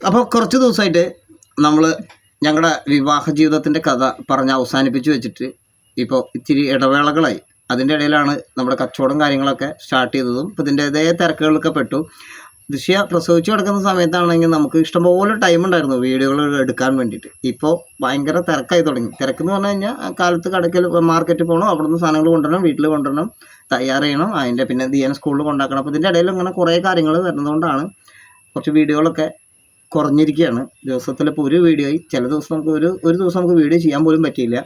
അപ്പോൾ കുറച്ച് ദിവസമായിട്ട് നമ്മൾ ഞങ്ങളുടെ വിവാഹ ജീവിതത്തിന്റെ കഥ പറഞ്ഞ് അവസാനിപ്പിച്ച് വെച്ചിട്ട് ഇപ്പോൾ ഇത്തിരി ഇടവേളകളായി. അതിന്റെ ഇടയിലാണ് നമ്മുടെ കച്ചവടം കാര്യങ്ങളൊക്കെ സ്റ്റാർട്ട് ചെയ്തതും. ഇപ്പോൾ ഇതിന്റെതേ തിരക്കുകളൊക്കെ പെട്ടു. ദൃശ്യ പ്രസവിച്ച് കിടക്കുന്ന സമയത്താണെങ്കിൽ നമുക്ക് ഇഷ്ടംപോലെ ടൈം ഉണ്ടായിരുന്നു വീഡിയോകൾ എടുക്കാൻ വേണ്ടിയിട്ട്. ഇപ്പോൾ ഭയങ്കര തിരക്കായി തുടങ്ങി. തിരക്കെന്ന് പറഞ്ഞു കഴിഞ്ഞാൽ കാലത്ത് കടക്കൽ മാർക്കറ്റിൽ പോകണം അവിടെ നിന്ന് സാധനങ്ങൾ കൊണ്ടുവരണം വീട്ടിൽ കൊണ്ടുവരണം തയ്യാർ ചെയ്യണം അതിന്റെ പിന്നെ ദിയൻ സ്കൂളിൽ കൊണ്ടാക്കണം. അപ്പോൾ ഇതിന്റെ ഇടയിൽ ഇങ്ങനെ കുറേ കാര്യങ്ങൾ വരുന്നതുകൊണ്ടാണ് കുറച്ച് വീഡിയോകളൊക്കെ കുറഞ്ഞിരിക്കുകയാണ്. ദിവസത്തിൽ ഇപ്പോൾ ഒരു ആയി ചില ദിവസം നമുക്ക് ഒരു ഒരു ദിവസം നമുക്ക് വീഡിയോ ചെയ്യാൻ പോലും പറ്റിയില്ല.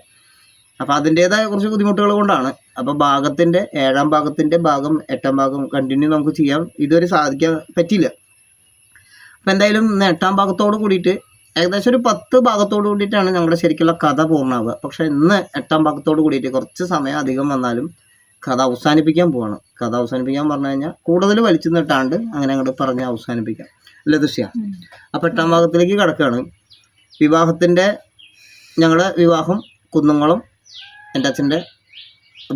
അപ്പോൾ അതിന്റേതായ കുറച്ച് ബുദ്ധിമുട്ടുകൾ കൊണ്ടാണ്. അപ്പോൾ ഭാഗത്തിന്റെ ഏഴാം ഭാഗത്തിന്റെ ഭാഗം എട്ടാം ഭാഗം കണ്ടിന്യൂ നമുക്ക് ചെയ്യാൻ ഇതുവരെ സാധിക്കാൻ പറ്റിയില്ല. അപ്പോൾ എന്തായാലും എട്ടാം ഭാഗത്തോട് കൂടിയിട്ട് ഏകദേശം ഒരു പത്ത് ഭാഗത്തോട് കൂടിയിട്ടാണ് ഞങ്ങളുടെ ശരിക്കുള്ള കഥ പൂർണമാവുക. പക്ഷേ ഇന്ന് എട്ടാം ഭാഗത്തോട് കൂടിയിട്ട് കുറച്ച് സമയം അധികം വന്നാലും കഥ അവസാനിപ്പിക്കാൻ പോവാണ്. കഥ അവസാനിപ്പിക്കാൻ പറഞ്ഞു കഴിഞ്ഞാൽ കൂടുതൽ വലിച്ചു നിട്ടാണ്ട് അങ്ങനെ അങ്ങോട്ട് പറഞ്ഞ് അവസാനിപ്പിക്കാം. അല്ലേ ദൃശ്യ അപ്പോൾ എട്ടാം ഭാഗത്തിലേക്ക് കിടക്കുകയാണ്. വിവാഹത്തിന്റെ ഞങ്ങളുടെ വിവാഹം കുന്നുങ്ങളും എന്റെ അച്ഛന്റെ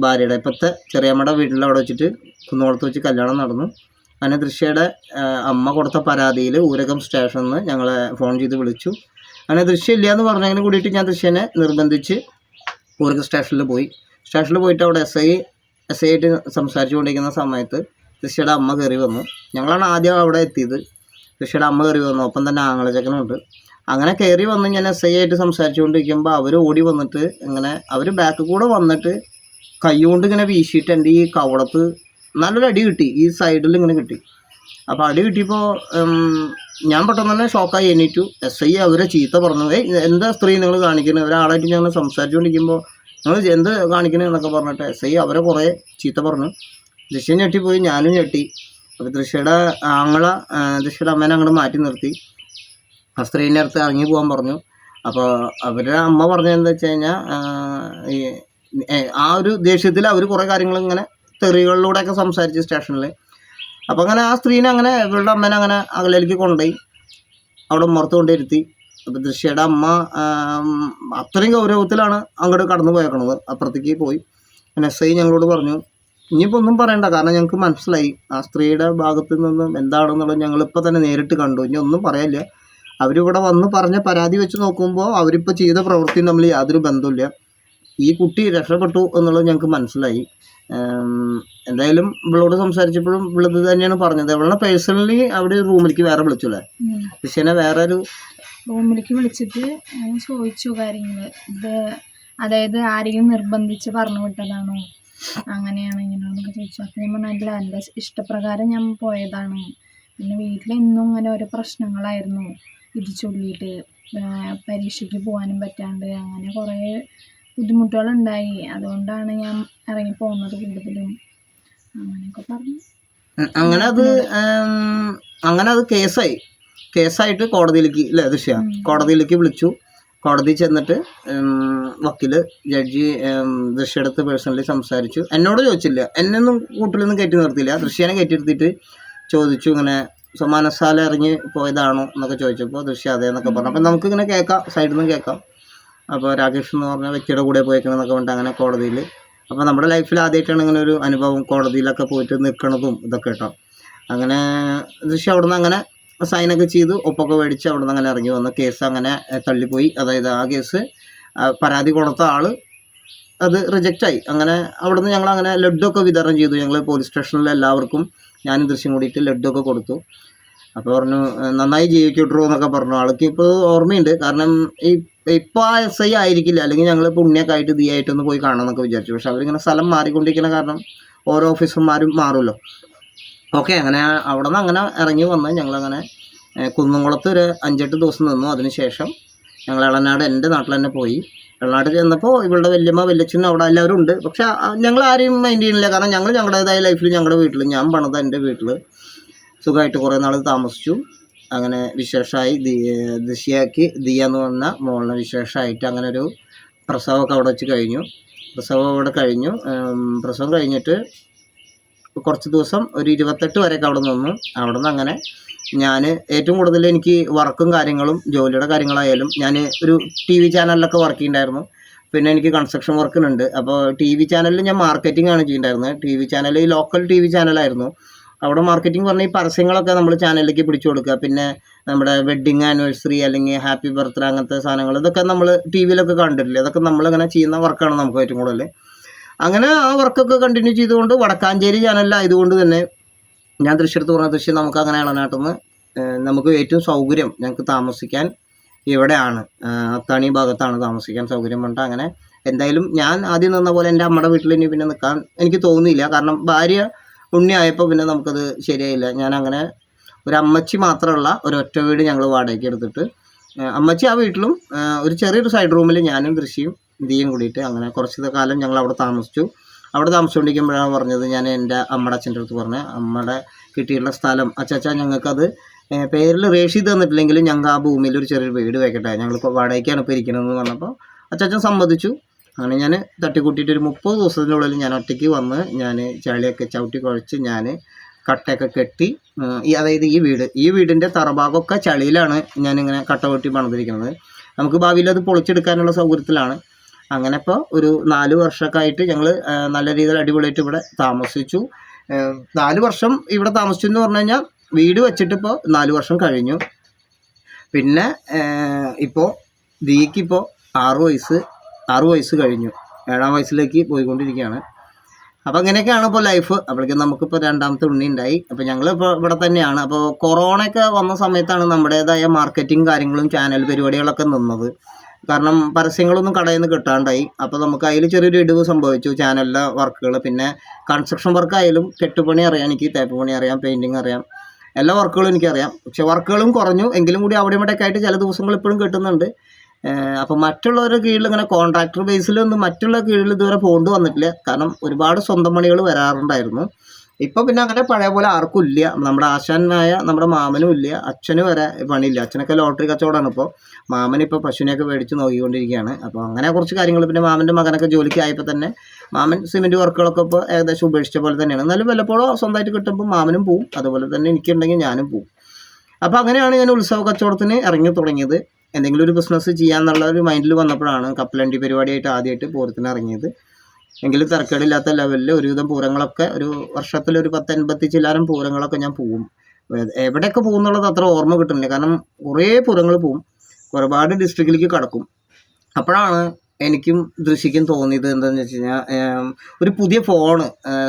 ഭാര്യയുടെ ഇപ്പോഴത്തെ ചെറിയമ്മയുടെ വീട്ടിൽ അവിടെ വെച്ചിട്ട് കുന്നുകുളത്ത് വെച്ച് കല്യാണം നടന്നു. അങ്ങനെ ദൃശ്യയുടെ അമ്മ കൊടുത്ത പരാതിയിൽ ഊരകം സ്റ്റേഷനിൽ നിന്ന് ഞങ്ങളെ ഫോൺ ചെയ്ത് വിളിച്ചു. അങ്ങനെ ദൃശ്യം ഇല്ല എന്ന് പറഞ്ഞതിന് കൂടിയിട്ട് ഞാൻ ദൃശ്യനെ നിർബന്ധിച്ച് ഊരകം സ്റ്റേഷനിൽ പോയി. സ്റ്റേഷനിൽ പോയിട്ട് അവിടെ എസ് ഐ എസ് ഐ ആയിട്ട് സംസാരിച്ചുകൊണ്ടിരിക്കുന്ന സമയത്ത് ദൃശ്യയുടെ അമ്മ കയറി വന്നു. ഞങ്ങളാണ് ആദ്യം അവിടെ എത്തിയത്. ദൃശ്യയുടെ അമ്മ കയറി വന്നു. ഒപ്പം തന്നെ ആങ്ങളച്ചക്കനുണ്ട് അങ്ങനെ കയറി വന്ന് ഞാൻ എസ് ഐ ആയിട്ട് സംസാരിച്ചുകൊണ്ടിരിക്കുമ്പോൾ അവർ ഓടി വന്നിട്ട് ഇങ്ങനെ അവർ ബാക്ക് കൂടെ വന്നിട്ട് കൈകൊണ്ട് ഇങ്ങനെ വീശിയിട്ട് എന്റെ ഈ കവളത്ത് നല്ലൊരു അടി കിട്ടി. ഈ സൈഡിൽ ഇങ്ങനെ കിട്ടി. അപ്പോൾ അടി കിട്ടിയപ്പോൾ ഞാൻ പെട്ടെന്ന് തന്നെ ഷോക്കായി എണീറ്റു. എസ് ഐ അവരെ ചീത്ത പറഞ്ഞു. ഏയ് എന്താ സ്ത്രീ നിങ്ങൾ കാണിക്കുന്നത് ഒരാളായിട്ട് ഞങ്ങൾ സംസാരിച്ചുകൊണ്ടിരിക്കുമ്പോൾ നിങ്ങൾ എന്ത് കാണിക്കണേ? എന്നൊക്കെ പറഞ്ഞിട്ട് എസ് ഐ അവരെ കുറേ ചീത്ത പറഞ്ഞു. ദൃശ്യം ഞെട്ടിപ്പോയി. ഞാനും ഞെട്ടി. അപ്പോൾ ദൃശ്യയുടെ ആങ്ങള ദൃശ്യയുടെ അമ്മേനെ അങ്ങോട്ട് മാറ്റി നിർത്തി. ആ സ്ത്രീന്റെ അടുത്ത് ഇറങ്ങി പോകാൻ പറഞ്ഞു. അപ്പോൾ അവരുടെ അമ്മ പറഞ്ഞതെന്ന് വെച്ച് കഴിഞ്ഞാൽ ആ ഒരു ദേഷ്യത്തിൽ അവർ കുറേ കാര്യങ്ങൾ ഇങ്ങനെ തെറികളിലൂടെയൊക്കെ സംസാരിച്ച് സ്റ്റേഷനിൽ അപ്പോൾ അങ്ങനെ ആ സ്ത്രീനെ അങ്ങനെ ഇവളുടെ അമ്മേനെ അങ്ങനെ അകലേക്ക് കൊണ്ടുപോയി അവിടെ ഉമ്മർത്ത് കൊണ്ടിരുത്തി അപ്പോൾ ദൃശ്യയുടെ അമ്മ അത്രയും ഗൗരവത്തിലാണ് അങ്ങോട്ട് കടന്നു പോയേക്കണത് അപ്പുറത്തേക്ക് പോയി. എസ് ഐ ഞങ്ങളോട് പറഞ്ഞു ഇനിയിപ്പോൾ ഒന്നും പറയണ്ട. കാരണം ഞങ്ങൾക്ക് മനസ്സിലായി. ആ സ്ത്രീയുടെ ഭാഗത്ത് നിന്നും എന്താണെന്നുള്ളത് ഞങ്ങളിപ്പോൾ തന്നെ നേരിട്ട് കണ്ടു. ഇനി ഒന്നും പറയാനില്ല അവരിവിടെ വന്ന് പറഞ്ഞ പരാതി വെച്ച് നോക്കുമ്പോൾ അവരിപ്പോൾ ചെയ്ത പ്രവൃത്തി തമ്മിൽ യാതൊരു ബന്ധമില്ല ഈ കുട്ടി രക്ഷപ്പെട്ടു എന്നുള്ളത് ഞങ്ങൾക്ക് മനസ്സിലായി. എന്തായാലും ഇവളോട് സംസാരിച്ചപ്പോഴും ഇവളിത് തന്നെയാണ് പറഞ്ഞത്. ഇവളെ പേഴ്സണലി അവിടെ റൂമിലേക്ക് വേറെ വിളിച്ചല്ലേ? പക്ഷേ വേറെ ഒരു റൂമിലേക്ക് വിളിച്ചിട്ട് ചോദിച്ചു കാര്യങ്ങൾ ഇത് അതായത് ആരെങ്കിലും നിർബന്ധിച്ച് പറഞ്ഞു വിട്ടതാണോ? അങ്ങനെയാണ് ഇങ്ങനെയാണെന്നൊക്കെ ചോദിച്ചു. അപ്പം ഞാൻ പറഞ്ഞില്ല എന്റെ ഇഷ്ടപ്രകാരം ഞാൻ പോയതാണ്. പിന്നെ വീട്ടിൽ ഇന്നും ഇങ്ങനെ ഓരോ പ്രശ്നങ്ങളായിരുന്നു. ഇത് ചൊല്ലിയിട്ട് പരീക്ഷയ്ക്ക് പോകാനും പറ്റാണ്ട് അങ്ങനെ കുറേ ബുദ്ധിമുട്ടുകളുണ്ടായി. അതുകൊണ്ടാണ് ഞാൻ ഇറങ്ങി പോകുന്നത് കൂടുതലും. അങ്ങനെയൊക്കെ പറഞ്ഞു. അങ്ങനെ അത് അങ്ങനെ അത് കേസായി. കേസായിട്ട് കോടതിയിലേക്ക് അല്ലേ ദൃശ്യ കോടതിയിലേക്ക് വിളിച്ചു. കോടതി ചെന്നിട്ട് വക്കീൽ ജഡ്ജി ദൃശ്യടുത്ത് പേഴ്സണലി സംസാരിച്ചു. എന്നോട് ചോദിച്ചില്ല. എന്നൊന്നും കൂട്ടിലൊന്നും കയറ്റി നിർത്തിയില്ല. ദൃശ്യനെ കയറ്റി നിർത്തിയിട്ട് ചോദിച്ചു. ഇങ്ങനെ സമാനസാല ഇറങ്ങി പോയതാണോ എന്നൊക്കെ ചോദിച്ചപ്പോൾ ദൃശ്യ അതെ എന്നൊക്കെ പറഞ്ഞു. അപ്പം നമുക്കിങ്ങനെ കേൾക്കാം. സൈഡിൽ നിന്ന് കേൾക്കാം. അപ്പോൾ രാകേഷ് എന്ന് പറഞ്ഞ വ്യക്തിയുടെ കൂടെ പോയേക്കണമെന്നൊക്കെ പറഞ്ഞിട്ട് അങ്ങനെ കോടതിയിൽ. അപ്പോൾ നമ്മുടെ ലൈഫിൽ ആദ്യമായിട്ടാണ് ഇങ്ങനെ ഒരു അനുഭവം കോടതിയിലൊക്കെ പോയിട്ട് നിൽക്കണതും ഇതൊക്കെ കേട്ടോ. അങ്ങനെ ദൃശ്യം അവിടെ നിന്ന് അങ്ങനെ സൈനൊക്കെ ചെയ്തു. ഒപ്പൊക്കെ മേടിച്ച് അവിടെ നിന്ന് അങ്ങനെ ഇറങ്ങി വന്ന. കേസ് അങ്ങനെ തള്ളിപ്പോയി. അതായത് ആ കേസ് പരാതി കൊടുത്ത ആൾ അത് റിജക്റ്റായി അങ്ങനെ അവിടുന്ന് ഞങ്ങൾ അങ്ങനെ ലഡ്ഡുമൊക്കെ വിതരണം ചെയ്തു. ഞങ്ങൾ പോലീസ് സ്റ്റേഷനിൽ എല്ലാവർക്കും ഞാനും ദൃശ്യം കൂടിയിട്ട് ലഡ്ഡുമൊക്കെ കൊടുത്തു. അപ്പോൾ പറഞ്ഞു നന്നായി ജീവിക്കട്ടോ എന്നൊക്കെ പറഞ്ഞു. ആൾക്ക് ഇപ്പോൾ ഓർമ്മയുണ്ട്. കാരണം ഈ ഇപ്പോൾ ആ എസ് ഐ ആയിരിക്കില്ല. അല്ലെങ്കിൽ ഞങ്ങൾ പുണ്യൊക്കെ ആയിട്ട് ദീ ആയിട്ടൊന്ന് പോയി കാണാമെന്നൊക്കെ വിചാരിച്ചു. പക്ഷെ അവരിങ്ങനെ സ്ഥലം മാറിക്കൊണ്ടിരിക്കുന്ന കാരണം ഓരോ ഓഫീസർമാരും മാറുമല്ലോ ഓക്കെ അങ്ങനെ അവിടെ നിന്ന് അങ്ങനെ ഇറങ്ങി വന്ന് ഞങ്ങളങ്ങനെ കുന്നുംകുളത്ത് ഒരു അഞ്ചെട്ട് ദിവസം നിന്നു. അതിനുശേഷം ഞങ്ങൾ ഇളനാട് എന്റെ നാട്ടിൽ തന്നെ പോയി. ഇളനാട് ചെന്നപ്പോൾ ഇവളുടെ വല്യമ്മ വല്യച്ഛൻ അവിടെ എല്ലാവരും ഉണ്ട്. പക്ഷെ ഞങ്ങൾ ആരെയും മൈൻഡ് ചെയ്യുന്നില്ല. കാരണം ഞങ്ങൾ ഞങ്ങളുടേതായ ലൈഫിൽ ഞങ്ങളുടെ വീട്ടിൽ ഞാൻ പണിത എന്റെ വീട്ടിൽ സുഖമായിട്ട് കുറേ നാൾ താമസിച്ചു. അങ്ങനെ വിശേഷമായി ദിശയാക്കി ദിയ എന്ന് പറഞ്ഞ മോളിനെ വിശേഷമായിട്ട് അങ്ങനെ ഒരു പ്രസവമൊക്കെ അവിടെ വെച്ച് കഴിഞ്ഞു. പ്രസവം അവിടെ കഴിഞ്ഞു. പ്രസവം കഴിഞ്ഞിട്ട് കുറച്ച് ദിവസം ഒരു ഇരുപത്തെട്ട് വരെയൊക്കെ അവിടെ നിന്നു. അവിടെ നിന്ന് അങ്ങനെ ഞാൻ ഏറ്റവും കൂടുതൽ എനിക്ക് വർക്കും കാര്യങ്ങളും ജോലിയുടെ കാര്യങ്ങളായാലും ഞാൻ ഒരു ടി വി ചാനലിലൊക്കെ വർക്ക് ചെയ്യുന്നുണ്ടായിരുന്നു പിന്നെ എനിക്ക് കൺസ്ട്രക്ഷൻ വർക്കിനുണ്ട് അപ്പോൾ ടി വി ചാനലിൽ ഞാൻ മാർക്കറ്റിംഗ് ആണ് ചെയ്യുന്നുണ്ടായിരുന്നത് ടി വി ചാനൽ ഈ ലോക്കൽ ടി വി ചാനലായിരുന്നു അവിടെ മാർക്കറ്റിംഗ് പറഞ്ഞ ഈ പരസ്യങ്ങളൊക്കെ നമ്മൾ ചാനലിലേക്ക് പിടിച്ചു കൊടുക്കുക. പിന്നെ നമ്മുടെ വെഡ്ഡിങ് ആനിവേഴ്സറി അല്ലെങ്കിൽ ഹാപ്പി ബർത്ത്ഡേ അങ്ങനത്തെ സാധനങ്ങൾ ഇതൊക്കെ നമ്മൾ ടി വിയിലൊക്കെ കണ്ടിട്ടില്ലേ? അതൊക്കെ നമ്മളിങ്ങനെ ചെയ്യുന്ന വർക്കാണ് നമുക്ക് ഏറ്റവും കൂടുതൽ അങ്ങനെ ആ വർക്കൊക്കെ കണ്ടിന്യൂ ചെയ്തുകൊണ്ട് വടക്കാഞ്ചേരി ചാനലിലായതുകൊണ്ട് തന്നെ ഞാൻ തൃശ്ശൂർത്ത് പറഞ്ഞ തൃശ്ശൂർ നമുക്ക് അങ്ങനെ ഇളനാട്ടിൽ നിന്ന് നമുക്ക് ഏറ്റവും സൗകര്യം ഞങ്ങൾക്ക് താമസിക്കാൻ ഇവിടെയാണ്. അത്താണി ഭാഗത്താണ് താമസിക്കാൻ സൗകര്യം ഉണ്ട് അങ്ങനെ എന്തായാലും ഞാൻ ആദ്യം നിന്ന പോലെ എന്റെ അമ്മയുടെ വീട്ടിൽ ഇനി പിന്നെ നിൽക്കാൻ എനിക്ക് തോന്നിയില്ല കാരണം ഭാര്യ ഉണ്ണിയായപ്പോൾ പിന്നെ നമുക്കത് ശരിയായില്ല. ഞാൻ അങ്ങനെ ഒരു അമ്മച്ചി മാത്രമുള്ള ഒരു ഒറ്റ വീട് ഞങ്ങൾ വാടകയ്ക്ക് എടുത്തിട്ട് അമ്മച്ചി ആ വീട്ടിലും ഒരു ചെറിയൊരു സൈഡ് റൂമിൽ ഞാനും ദൃശ്യയും ദിയും കൂടിയിട്ട് അങ്ങനെ കുറച്ച് കാലം ഞങ്ങൾ അവിടെ താമസിച്ചു. അവിടെ താമസിച്ചുകൊണ്ടിരിക്കുമ്പോഴാണ് പറഞ്ഞത് ഞാൻ എന്റെ അമ്മയുടെ അച്ഛന്റെ അടുത്ത് പറഞ്ഞു. അമ്മയുടെ കിട്ടിയിട്ടുള്ള സ്ഥലം. അച്ചാച്ചാ ഞങ്ങൾക്കത് പേരിൽ റേഷീത് തന്നിട്ടില്ലെങ്കിലും ഞങ്ങൾ ആ ഭൂമിയിൽ ഒരു ചെറിയൊരു വീട് വെക്കട്ടെ. ഞങ്ങളിപ്പോൾ വാടകയ്ക്കാണ് ഇപ്പോൾ ഇരിക്കണമെന്ന് പറഞ്ഞപ്പോൾ അച്ചാച്ചൻ സമ്മതിച്ചു. അങ്ങനെ ഞാൻ തട്ടിക്കൂട്ടിയിട്ട് ഒരു മുപ്പത് ദിവസത്തിനുള്ളിൽ ഞാൻ ഒറ്റയ്ക്ക് വന്ന് ഞാൻ ചളിയൊക്കെ ചവിട്ടി കുഴച്ച് ഞാൻ കട്ടയൊക്കെ കെട്ടി ഈ അതായത് ഈ വീട് ഈ വീടിന്റെ തറഭാഗമൊക്കെ ചളിയിലാണ് ഞാനിങ്ങനെ കട്ട കൊട്ടി പണിതിരിക്കുന്നത്. നമുക്ക് ഭാവിയിൽ അത് പൊളിച്ചെടുക്കാനുള്ള സൗകര്യത്തിലാണ്. അങ്ങനെ ഇപ്പോൾ ഒരു നാല് വർഷമൊക്കെ ആയിട്ട് ഞങ്ങൾ നല്ല രീതിയിൽ അടിപൊളിയായിട്ട് ഇവിടെ താമസിച്ചു. നാല് വർഷം ഇവിടെ താമസിച്ചു എന്ന് പറഞ്ഞു കഴിഞ്ഞാൽ വീട് വെച്ചിട്ട് ഇപ്പോൾ നാല് വർഷം കഴിഞ്ഞു. പിന്നെ ഇപ്പോൾ ദീക്കിപ്പോൾ ആറ് വയസ്സ് ആറ് വയസ്സ് കഴിഞ്ഞു. ഏഴാം വയസ്സിലേക്ക് പോയിക്കൊണ്ടിരിക്കുകയാണ്. അപ്പോൾ അങ്ങനെയൊക്കെയാണ് ഇപ്പോൾ ലൈഫ്. അപ്പോഴേക്കും നമുക്കിപ്പോൾ രണ്ടാമത്തെ ഉണ്ണി ഉണ്ടായി. അപ്പോൾ ഞങ്ങൾ ഇപ്പോൾ ഇവിടെ തന്നെയാണ്. അപ്പോൾ കൊറോണയൊക്കെ വന്ന സമയത്താണ് നമ്മുടേതായ മാർക്കറ്റിംഗ് കാര്യങ്ങളും ചാനൽ പരിപാടികളൊക്കെ നിന്നത്. കാരണം പരസ്യങ്ങളൊന്നും കടയിൽ നിന്ന് കിട്ടാണ്ടായി. അപ്പോൾ നമുക്ക് അതിൽ ചെറിയൊരു ഇടിവ് സംഭവിച്ചു. ചാനലിലെ വർക്കുകൾ പിന്നെ കൺസ്ട്രക്ഷൻ വർക്കായാലും കെട്ടുപണി അറിയാം എനിക്ക് തേപ്പ് പണി അറിയാം പെയിന്റിങ് അറിയാം. എല്ലാ വർക്കുകളും എനിക്കറിയാം. പക്ഷേ വർക്കുകളും കുറഞ്ഞു. എങ്കിലും കൂടി അവിടെ ഇവിടെയൊക്കെ ആയിട്ട് ചില ദിവസങ്ങൾ ഇപ്പോഴും കിട്ടുന്നുണ്ട്. അപ്പോൾ മറ്റുള്ളവരുടെ കീഴിൽ ഇങ്ങനെ കോൺട്രാക്ടർ ബേസിലൊന്നും മറ്റുള്ള കീഴിൽ ഇതുവരെ പോകേണ്ടി വന്നിട്ടില്ല. കാരണം ഒരുപാട് സ്വന്തം പണികൾ വരാറുണ്ടായിരുന്നു. ഇപ്പോൾ പിന്നെ അങ്ങനെ പഴയ പോലെ ആർക്കും ഇല്ല. നമ്മുടെ ആശാനായ നമ്മുടെ മാമനും ഇല്ല. അച്ഛന് വരെ പണിയില്ല. അച്ഛനൊക്കെ ലോട്ടറി കച്ചവടമാണ് ഇപ്പോൾ മാമൻ ഇപ്പോൾ പശുവിനെയൊക്കെ മേടിച്ച് നോക്കിക്കൊണ്ടിരിക്കുകയാണ്. അപ്പോൾ അങ്ങനെ കുറച്ച് കാര്യങ്ങൾ പിന്നെ മാമന്റെ മകനൊക്കെ ജോലിക്ക് ആയപ്പോൾ തന്നെ മാമൻ സിമെന്റ് വർക്കുകളൊക്കെ ഇപ്പോൾ ഏകദേശം ഉപേക്ഷിച്ച പോലെ തന്നെയാണ്. എന്നാലും വല്ലപ്പോഴും സ്വന്തമായിട്ട് കിട്ടുമ്പോൾ മാമനും പോവും. അതുപോലെ തന്നെ എനിക്കുണ്ടെങ്കിൽ ഞാനും പോവും. അപ്പോൾ അങ്ങനെയാണ് ഞാൻ ഉത്സവ കച്ചവടത്തിന് ഇറങ്ങി തുടങ്ങിയത്. എന്തെങ്കിലും ഒരു ബിസിനസ് ചെയ്യാന്നുള്ള ഒരു മൈൻഡിൽ വന്നപ്പോഴാണ് കപ്പലണ്ടി പരിപാടിയായിട്ട് ആദ്യമായിട്ട് പൂരത്തിന് ഇറങ്ങിയത്. എങ്കിലും തിരക്കേടില്ലാത്ത ലെവലിൽ ഒരുവിധം പൂരങ്ങളൊക്കെ ഒരു വർഷത്തിൽ ഒരു പത്ത് എൺപത്തി ചില്ലാരം പൂരങ്ങളൊക്കെ ഞാൻ പോവും. എവിടെയൊക്കെ പോകുന്നുള്ളത് അത്ര ഓർമ്മ കിട്ടുന്നില്ല. കാരണം കുറേ പൂരങ്ങൾ പോവും. ഒരുപാട് ഡിസ്ട്രിക്റ്റിലേക്ക് കടക്കും. അപ്പോഴാണ് എനിക്കും ദൃശ്യക്കും തോന്നിയത് എന്താണെന്ന് വെച്ച് കഴിഞ്ഞാൽ ഒരു പുതിയ ഫോണ്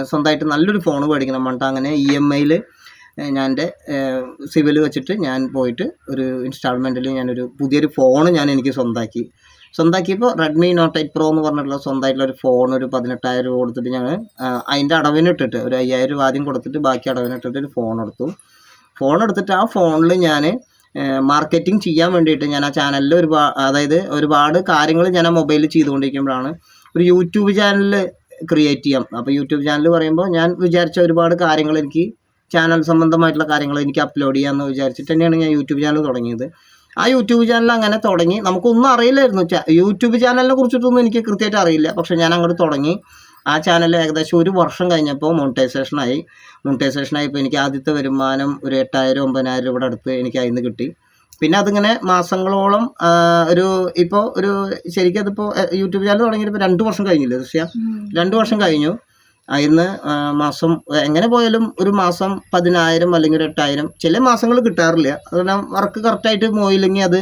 സ്വന്തമായിട്ട് നല്ലൊരു ഫോൺ മേടിക്കണം പറഞ്ഞിട്ട് അങ്ങനെ ഇ എം ഐയിൽ ഞാൻ എന്റെ സിവിൽ വെച്ചിട്ട് ഞാൻ പോയിട്ട് ഒരു ഇൻസ്റ്റാൾമെന്റിൽ ഞാനൊരു പുതിയൊരു ഫോൺ ഞാൻ എനിക്ക് സ്വന്തമാക്കി. സ്വന്തമാക്കിയപ്പോൾ റെഡ്മി നോട്ട് എയ്റ്റ് പ്രോ എന്ന് പറഞ്ഞിട്ടുള്ള സ്വന്തമായിട്ടുള്ള ഒരു ഫോൺ ഒരു പതിനെട്ടായിരം രൂപ കൊടുത്തിട്ട് ഞങ്ങൾ അതിന്റെ അടവിനിട്ടിട്ട് ഒരു അയ്യായിരം രൂപ ആദ്യം കൊടുത്തിട്ട് ബാക്കി അടവിനിട്ടിട്ട് ഒരു ഫോൺ എടുത്തു. ഫോൺ എടുത്തിട്ട് ആ ഫോണിൽ ഞാൻ മാർക്കറ്റിംഗ് ചെയ്യാൻ വേണ്ടിയിട്ട് ഞാൻ ആ ചാനലിൽ ഒരുപാട് അതായത് ഒരുപാട് കാര്യങ്ങൾ ഞാൻ ആ മൊബൈലിൽ ചെയ്തുകൊണ്ടിരിക്കുമ്പോഴാണ് ഒരു യൂട്യൂബ് ചാനൽ ക്രിയേറ്റ് ചെയ്യാം. അപ്പോൾ യൂട്യൂബ് ചാനൽ പറയുമ്പോൾ ഞാൻ വിചാരിച്ച ഒരുപാട് കാര്യങ്ങൾ എനിക്ക് ചാനൽ സംബന്ധമായിട്ടുള്ള കാര്യങ്ങൾ എനിക്ക് അപ്ലോഡ് ചെയ്യാമെന്ന് വിചാരിച്ചിട്ട് തന്നെയാണ് ഞാൻ യൂട്യൂബ് ചാനൽ തുടങ്ങിയത്. ആ യൂട്യൂബ് ചാനൽ അങ്ങനെ തുടങ്ങി. നമുക്കൊന്നും അറിയില്ലായിരുന്നു. യൂട്യൂബ് ചാനലിനെ കുറിച്ചിട്ടൊന്നും എനിക്ക് കൃത്യമായിട്ട് അറിയില്ല. പക്ഷേ ഞാൻ അങ്ങോട്ട് തുടങ്ങി. ആ ചാനൽ ഏകദേശം ഒരു വർഷം കഴിഞ്ഞപ്പോൾ മോണിറ്റൈസേഷനായി മോണിറ്റൈസേഷനായപ്പോൾ എനിക്ക് ആദ്യത്തെ വരുമാനം ഒരു എട്ടായിരം ഒമ്പതിനായിരം രൂപയുടെ അടുത്ത് എനിക്ക് അതിൽ നിന്ന് കിട്ടി. പിന്നെ അതിങ്ങനെ മാസങ്ങളോളം ഒരു ഇപ്പോൾ ഒരു ശരിക്കും അതിപ്പോൾ യൂട്യൂബ് ചാനൽ തുടങ്ങിയിട്ട് ഇപ്പോൾ രണ്ട് വർഷം കഴിഞ്ഞില്ലേ ദൃശ്യ? രണ്ട് വർഷം കഴിഞ്ഞു. അതിന്ന് മാസം എങ്ങനെ പോയാലും ഒരു മാസം പതിനായിരം അല്ലെങ്കിൽ ഒരു എട്ടായിരം ചില മാസങ്ങൾ കിട്ടാറില്ല. കാരണം വർക്ക് കറക്റ്റായിട്ട് പോയില്ലെങ്കിൽ അത്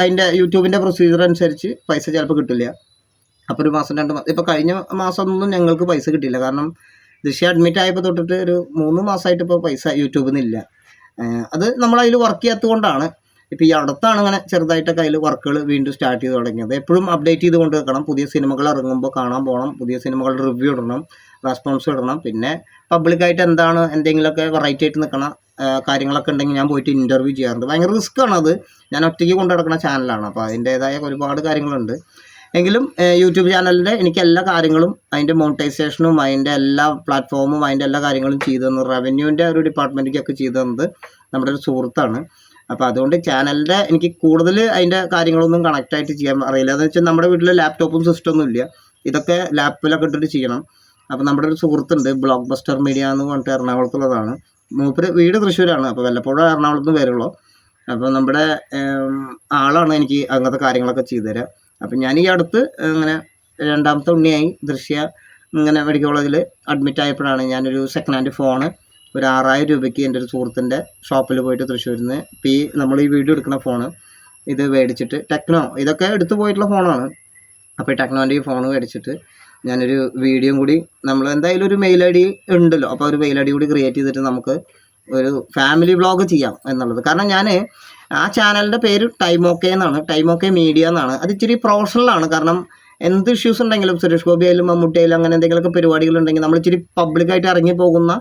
അതിന്റെ യൂട്യൂബിന്റെ പ്രൊസീജിയർ അനുസരിച്ച് പൈസ ചിലപ്പോൾ കിട്ടില്ല. അപ്പോൾ ഒരു മാസം രണ്ട് മാസം ഇപ്പോൾ കഴിഞ്ഞ മാസം ഒന്നും ഞങ്ങൾക്ക് പൈസ കിട്ടിയില്ല. കാരണം ദൃശ്യ അഡ്മിറ്റ് ആയപ്പോൾ തൊട്ടിട്ട് ഒരു മൂന്ന് മാസമായിട്ട് ഇപ്പോൾ പൈസ യൂട്യൂബിൽ നിന്നില്ല അത് നമ്മളതിൽ വർക്ക് ചെയ്യാത്തത് കൊണ്ടാണ്. ഇപ്പോൾ ഈ അടുത്താണ് അങ്ങനെ ചെറുതായിട്ടൊക്കെ അതിൽ വർക്കുകൾ വീണ്ടും സ്റ്റാർട്ട് ചെയ്ത് തുടങ്ങിയത്. എപ്പോഴും അപ്ഡേറ്റ് ചെയ്ത് കൊണ്ട് വെക്കണം പുതിയ സിനിമകൾ ഇറങ്ങുമ്പോൾ കാണാൻ പോകണം പുതിയ സിനിമകളുടെ റിവ്യൂ ഇടണം. റെസ്പോൺസ് ഇടണം. പിന്നെ പബ്ലിക്കായിട്ട് എന്താണ് എന്തെങ്കിലുമൊക്കെ വെറൈറ്റി ആയിട്ട് നിൽക്കണ കാര്യങ്ങളൊക്കെ ഉണ്ടെങ്കിൽ ഞാൻ പോയിട്ട് ഇന്റർവ്യൂ ചെയ്യാറുണ്ട്. ഭയങ്കര റിസ്ക് ആണ് അത്. ഞാൻ ഒറ്റയ്ക്ക് കൊണ്ടു നടക്കുന്ന ചാനലാണ് അപ്പോൾ അതിന്റേതായ ഒരുപാട് കാര്യങ്ങളുണ്ട്. എങ്കിലും യൂട്യൂബ് ചാനലിന്റെ എനിക്ക് എല്ലാ കാര്യങ്ങളും അതിന്റെ മോണിറ്റൈസേഷനും അതിന്റെ എല്ലാ പ്ലാറ്റ്ഫോമും അതിന്റെ എല്ലാ കാര്യങ്ങളും ചെയ്തു തന്നു റവന്യൂവിന്റെ ഒരു ഡിപ്പാർട്ട്മെന്റിലേക്കൊക്കെ ചെയ്തു തന്നത് നമ്മുടെ ഒരു സുഹൃത്താണ്. അപ്പോൾ അതുകൊണ്ട് ചാനലിന്റെ എനിക്ക് കൂടുതൽ അതിന്റെ കാര്യങ്ങളൊന്നും കണക്റ്റ് ആയിട്ട് ചെയ്യാൻ അറിയില്ല. എന്ന് വെച്ചാൽ നമ്മുടെ വീട്ടിൽ ലാപ്ടോപ്പും സിസ്റ്റമൊന്നും ഇല്ല. ഇതൊക്കെ ലാപ്പിലൊക്കെ ഇട്ടിട്ട് ചെയ്യണം. അപ്പോൾ നമ്മുടെ ഒരു സുഹൃത്തുണ്ട് ബ്ലോക്ക് ബസ്റ്റർ മീഡിയ എന്ന് പറഞ്ഞിട്ട് എറണാകുളത്തുള്ളതാണ്. മൂപ്പര് വീട് തൃശ്ശൂരാണ്. അപ്പോൾ വല്ലപ്പോഴും എറണാകുളത്ത് നിന്ന് വരുള്ളൂ. അപ്പോൾ നമ്മുടെ ആളാണ് എനിക്ക് അങ്ങനത്തെ കാര്യങ്ങളൊക്കെ ചെയ്തു തരാം. അപ്പം ഞാൻ ഈ അടുത്ത് ഇങ്ങനെ രണ്ടാമത്തെ ഉണ്ണിയായി ദൃശ്യ ഇങ്ങനെ മെഡിക്കൽ കോളേജിൽ അഡ്മിറ്റ് ആയപ്പോഴാണ് ഞാനൊരു സെക്കൻഡ് ഹാൻഡ് ഫോണ് ഒരു ആറായിരം രൂപയ്ക്ക് എന്റെ ഒരു സുഹൃത്തിന്റെ ഷോപ്പിൽ പോയിട്ട് തൃശ്ശൂരിൽ നിന്ന് ഈ നമ്മൾ ഈ വീഡിയോ എടുക്കുന്ന ഫോണ് ഇത് മേടിച്ചിട്ട് ടെക്നോ ഇതൊക്കെ എടുത്തു പോയിട്ടുള്ള ഫോണാണ്. അപ്പോൾ ഈ ടെക്നോന്റെ ഈ ഫോൺ മേടിച്ചിട്ട് ഞാനൊരു വീഡിയോ കൂടി നമ്മൾ എന്തായാലും ഒരു മെയിൽ ഐ ഡി ഉണ്ടല്ലോ അപ്പോൾ ഒരു മെയിൽ ഐ ഡി കൂടി ക്രിയേറ്റ് ചെയ്തിട്ട് നമുക്ക് ഒരു ഫാമിലി വ്ളോഗ് ചെയ്യാം എന്നുള്ളത്. കാരണം ഞാൻ ആ ചാനലിന്റെ പേര് ടൈം ഓക്കെ എന്നാണ് ടൈം ഓക്കെ മീഡിയ എന്നാണ്. അത് ഇച്ചിരി പ്രൊഫഷണലാണ് കാരണം എന്ത് ഇഷ്യൂസ് ഉണ്ടെങ്കിലും സുരേഷ് ഗോപി ആയാലും മമ്മൂട്ടി ആയാലും അങ്ങനെ എന്തെങ്കിലുമൊക്കെ പരിപാടികളുണ്ടെങ്കിൽ നമ്മൾ ഇച്ചിരി പബ്ലിക്കായിട്ട് ഇറങ്ങി പോകുന്ന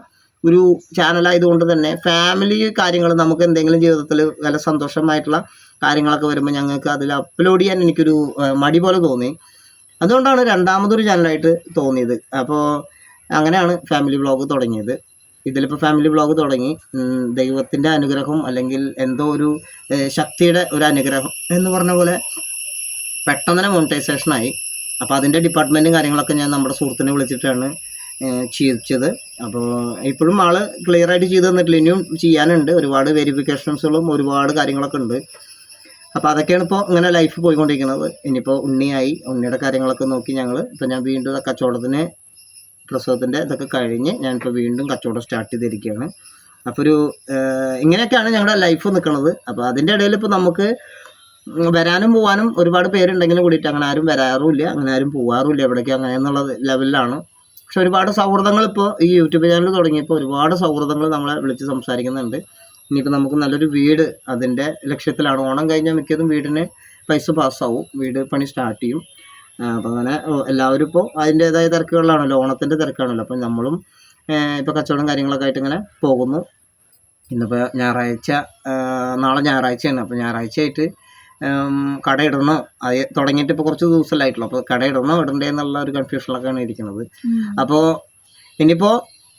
ഒരു ചാനലായതുകൊണ്ട് തന്നെ ഫാമിലി കാര്യങ്ങൾ നമുക്ക് എന്തെങ്കിലും ജീവിതത്തിൽ വല്ല സന്തോഷമായിട്ടുള്ള കാര്യങ്ങളൊക്കെ വരുമ്പോൾ ഞങ്ങൾക്ക് അതിൽ അപ്ലോഡ് ചെയ്യാൻ എനിക്കൊരു മടി പോലെ തോന്നി. അതുകൊണ്ടാണ് രണ്ടാമതൊരു ചാനലായിട്ട് തോന്നിയത്. അപ്പോൾ അങ്ങനെയാണ് ഫാമിലി വ്ളോഗ് തുടങ്ങിയത്. ഇതിലിപ്പോൾ ഫാമിലി വ്ളോഗ് തുടങ്ങി. ദൈവത്തിന്റെ അനുഗ്രഹം അല്ലെങ്കിൽ എന്തോ ഒരു ശക്തിയുടെ ഒരു അനുഗ്രഹം എന്ന് പറഞ്ഞ പോലെ പെട്ടെന്ന് തന്നെ മോണിറ്റൈസേഷനായി അപ്പോൾ അതിന്റെ ഡിപ്പാർട്ട്മെന്റും കാര്യങ്ങളൊക്കെ ഞാൻ നമ്മുടെ സുഹൃത്തിനെ വിളിച്ചിട്ടാണ് ചെയ്യിച്ചത്. അപ്പോൾ ഇപ്പോഴും ആൾ ക്ലിയർ ആയിട്ട് ചെയ്ത് തന്നിട്ടില്ല. ഇനിയും ചെയ്യാനുണ്ട്. ഒരുപാട് വെരിഫിക്കേഷൻസുകളും ഒരുപാട് കാര്യങ്ങളൊക്കെ ഉണ്ട്. അപ്പോൾ അതൊക്കെയാണ് ഇപ്പോൾ ഇങ്ങനെ ലൈഫ് പോയിക്കൊണ്ടിരിക്കുന്നത്. ഇനിയിപ്പോൾ ഉണ്ണിയായി. ഉണ്ണിയുടെ കാര്യങ്ങളൊക്കെ നോക്കി ഞങ്ങൾ ഇപ്പോൾ ഞാൻ വീണ്ടും കച്ചവടത്തിന് പ്രസവത്തിന്റെ ഇതൊക്കെ കഴിഞ്ഞ് ഞാനിപ്പോൾ വീണ്ടും കച്ചവടം സ്റ്റാർട്ട് ചെയ്തിരിക്കുകയാണ്. അപ്പോൾ ഒരു ഇങ്ങനെയൊക്കെയാണ് ഞങ്ങളുടെ ലൈഫ് നിൽക്കുന്നത് അപ്പോൾ അതിന്റെ ഇടയിൽ ഇപ്പോൾ നമുക്ക് വരാനും പോകാനും ഒരുപാട് പേരുണ്ടെങ്കിലും കൂടിയിട്ട് അങ്ങനെ ആരും വരാറുമില്ല. അങ്ങനെ ആരും പോവാറുമില്ല. എവിടേക്ക് അങ്ങനെ എന്നുള്ള ലെവലിലാണ് പക്ഷെ ഒരുപാട് സൗഹൃദങ്ങൾ ഇപ്പോൾ ഈ യൂട്യൂബ് ചാനൽ തുടങ്ങിയപ്പോൾ ഒരുപാട് സൗഹൃദങ്ങൾ നമ്മളെ വിളിച്ച് സംസാരിക്കുന്നുണ്ട്. ഇനിയിപ്പോൾ നമുക്ക് നല്ലൊരു വീട് അതിന്റെ ലക്ഷ്യത്തിലാണ്. ഓണം കഴിഞ്ഞാൽ മിക്കതും വീടിന് പൈസ പാസ്സാവും വീട് പണി സ്റ്റാർട്ട് ചെയ്യും. അപ്പോൾ അങ്ങനെ എല്ലാവരും ഇപ്പോൾ അതിന്റേതായ തിരക്കുകളിലാണല്ലോ. ഓണത്തിന്റെ തിരക്കാണല്ലോ. അപ്പം നമ്മളും ഇപ്പോൾ കച്ചവടം കാര്യങ്ങളൊക്കെ ആയിട്ട് ഇങ്ങനെ പോകുന്നു. ഇന്നിപ്പോൾ ഞായറാഴ്ച നാളെ ഞായറാഴ്ചയാണ്. അപ്പോൾ ഞായറാഴ്ച ആയിട്ട് ഉം, കട ഇടണോ അത് തുടങ്ങിയിട്ട് ഇപ്പോൾ കുറച്ച് ദിവസമല്ലായിട്ടുള്ളൂ. അപ്പോൾ കടയിടണോ ഇടണ്ടേ എന്നുള്ള ഒരു കൺഫ്യൂഷനിലൊക്കെയാണ് ഇരിക്കുന്നത്. അപ്പോൾ ഇനിയിപ്പോൾ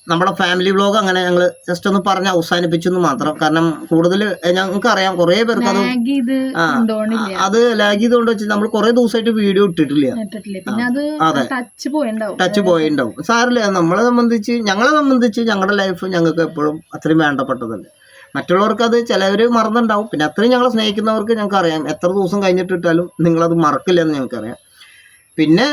നമ്മുടെ ഫാമിലി വ്ളോഗ് അങ്ങനെ ഞങ്ങൾ ജസ്റ്റ് ഒന്ന് പറഞ്ഞ് അവസാനിപ്പിച്ചു എന്ന് മാത്രം. കാരണം കൂടുതൽ ഞങ്ങൾക്ക് അറിയാം കുറേ പേർക്ക് അത് അത് ലാഗ് ചെയ്തുകൊണ്ട് വെച്ച് നമ്മൾ കുറേ ദിവസമായിട്ട് വീഡിയോ ഇട്ടിട്ടില്ല. അത് ടച്ച് പോയിണ്ടാവും. സാറില്ല നമ്മളെ സംബന്ധിച്ച് ഞങ്ങളെ സംബന്ധിച്ച് ഞങ്ങളുടെ ലൈഫ് ഞങ്ങൾക്ക് എപ്പോഴും അത്രയും വേണ്ടപ്പെട്ടതല്ലേ. മറ്റുള്ളവർക്ക് അത് ചിലവർ മറന്നുണ്ടാവും. പിന്നെ അത്രയും ഞങ്ങളെ സ്നേഹിക്കുന്നവർക്ക് ഞങ്ങൾക്ക് അറിയാം എത്ര ദിവസം കഴിഞ്ഞിട്ട് ഇട്ടാലും നിങ്ങളത് മറക്കില്ല എന്ന് ഞങ്ങൾക്കറിയാം. പിന്നെ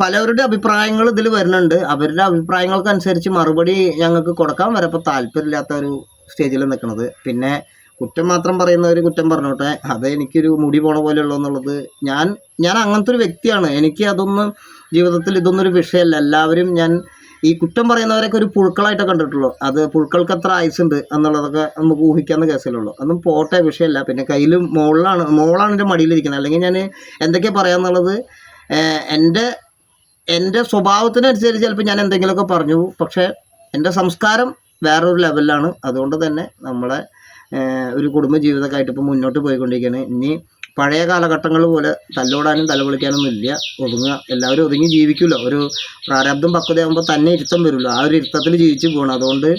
പലവരുടെ അഭിപ്രായങ്ങൾ ഇതിൽ വരുന്നുണ്ട്. അവരുടെ അഭിപ്രായങ്ങൾക്കനുസരിച്ച് മറുപടി ഞങ്ങൾക്ക് കൊടുക്കാൻ വരെ ഇപ്പോൾ താല്പര്യമില്ലാത്ത ഒരു സ്റ്റേജിൽ നിൽക്കുന്നത് പിന്നെ കുറ്റം മാത്രം പറയുന്നവർ കുറ്റം പറഞ്ഞോട്ടെ. അത് എനിക്കൊരു മുടി പോണ പോലെയുള്ളൂ എന്നുള്ളത് ഞാൻ ഞാൻ അങ്ങനത്തെ ഒരു വ്യക്തിയാണ്. എനിക്ക് അതൊന്നും ജീവിതത്തിൽ ഇതൊന്നും ഒരു വിഷയമല്ല. എല്ലാവരും ഞാൻ ഈ കുറ്റം പറയുന്നവരൊക്കെ ഒരു പുഴുക്കളായിട്ട് കണ്ടിട്ടുള്ളൂ അത് പുഴുക്കൾക്ക് എത്ര ആയുസുണ്ട് എന്നുള്ളതൊക്കെ നമുക്ക് ഊഹിക്കാവുന്ന കേസിലുള്ളൂ. അതും പോട്ടെ വിഷയമല്ല. പിന്നെ കയ്യിൽ മുകളിലാണ് മോളാണ് എന്റെ മടിയിലിരിക്കുന്നത്. അല്ലെങ്കിൽ ഞാൻ എന്തൊക്കെ പറയാന്നുള്ളത് ഏഹ്, എന്റെ എന്റെ സ്വഭാവത്തിനനുസരിച്ച് ചിലപ്പോൾ ഞാൻ എന്തെങ്കിലുമൊക്കെ പറഞ്ഞു. പക്ഷേ എന്റെ സംസ്കാരം വേറൊരു ലെവലിലാണ് അതുകൊണ്ട് തന്നെ നമ്മളെ ഒരു കുടുംബ ജീവിതമൊക്കെ ആയിട്ട് ഇപ്പോൾ മുന്നോട്ട് പോയിക്കൊണ്ടിരിക്കുകയാണ്. ഇനി പഴയ കാലഘട്ടങ്ങൾ പോലെ തല്ലോടാനും തലവിളിക്കാനൊന്നും ഇല്ല. ഒതുങ്ങുക. എല്ലാവരും ഒതുങ്ങി ജീവിക്കുമല്ലോ ഒരു പ്രാരാബ്ദം പക്വതയാകുമ്പോൾ തന്നെ ഇരുത്തം വരുമല്ലോ ആ ഒരു ഇരുത്തത്തിൽ ജീവിച്ചു പോകണം അതുകൊണ്ട്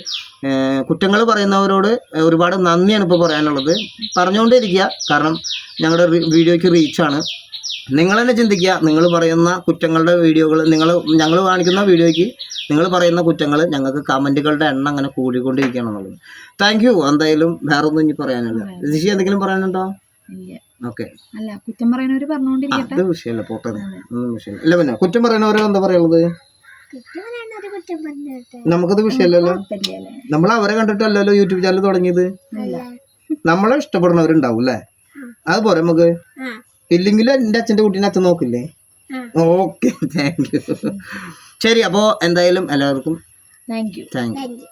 കുറ്റങ്ങൾ പറയുന്നവരോട് ഒരുപാട് നന്ദിയാണ് ഇപ്പോൾ പറയാനുള്ളത്. പറഞ്ഞുകൊണ്ടേ ഇരിക്കുക കാരണം ഞങ്ങളുടെ വീഡിയോയ്ക്ക് റീച്ചാണ് നിങ്ങൾ തന്നെ ചിന്തിക്കുക. നിങ്ങൾ പറയുന്ന കുറ്റങ്ങളുടെ വീഡിയോകൾ നിങ്ങൾ ഞങ്ങൾ കാണിക്കുന്ന വീഡിയോയ്ക്ക് നിങ്ങൾ പറയുന്ന കുറ്റങ്ങൾ ഞങ്ങൾക്ക് കമന്റുകളുടെ എണ്ണം അങ്ങനെ കൂടിക്കൊണ്ടിരിക്കുകയാണെന്നുള്ളത് താങ്ക് യു എന്തായാലും വേറെ ഒന്നും ഇനി പറയാനില്ല. ഋഷി എന്തെങ്കിലും പറയാനുണ്ടോ? അല്ല കുറ്റം പറയുന്നവര് പറഞ്ഞോണ്ടിരിക്കട്ടെ. അത് വിഷയമല്ല പോട്ടെ. വിഷയമില്ല ഇല്ല പിന്നെ കുറ്റം പറയുന്നവരോ എന്താ പറയുള്ളത് നമുക്കത് വിഷയമല്ലല്ലോ നമ്മൾ അവരെ കണ്ടിട്ടല്ലല്ലോ യൂട്യൂബ് ചാനൽ തുടങ്ങിയത്? അല്ല. നമ്മളെ ഇഷ്ടപ്പെടുന്നവരുണ്ടാവും അല്ലേ? പോരെ നമുക്ക്? ഇല്ലെങ്കിലും എന്റെ അച്ഛന്റെ കുട്ടീനെ അച്ഛൻ നോക്കില്ലേ? ഓക്കെ താങ്ക് യു ശരി അപ്പോ എന്തായാലും എല്ലാവർക്കും താങ്ക് യു താങ്ക് യു